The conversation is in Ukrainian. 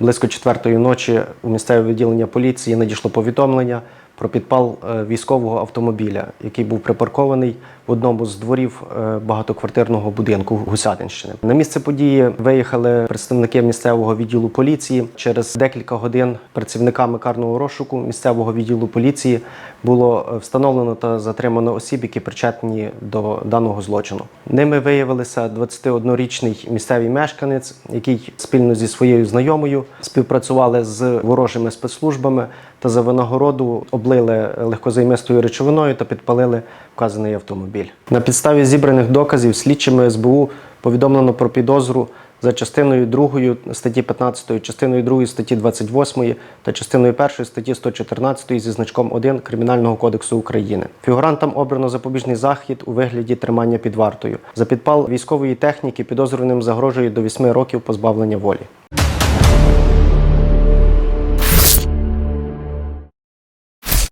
Близько четвертої ночі у місцеве відділення поліції надійшло повідомлення про підпал е, військового автомобіля, який був припаркований в одному з дворів е, багатоквартирного будинку Гусятинщини. На місце події виїхали представники місцевого відділу поліції. Через декілька годин працівниками карного розшуку місцевого відділу поліції було е, встановлено та затримано осіб, які причетні до даного злочину. Ними виявилися 21-річний місцевий мешканець, який спільно зі своєю знайомою співпрацювали з ворожими спецслужбами та за винагороду облили легкозаймистою речовиною та підпалили вказаний автомобіль. На підставі зібраних доказів слідчими СБУ повідомлено про підозру за частиною 2 статті 15, частиною 2 статті 28 та частиною 1 статті 114 зі значком 1 Кримінального кодексу України. Фігурантам обрано запобіжний захід у вигляді тримання під вартою. За підпал військової техніки підозрюваним загрожує до 8 років позбавлення волі.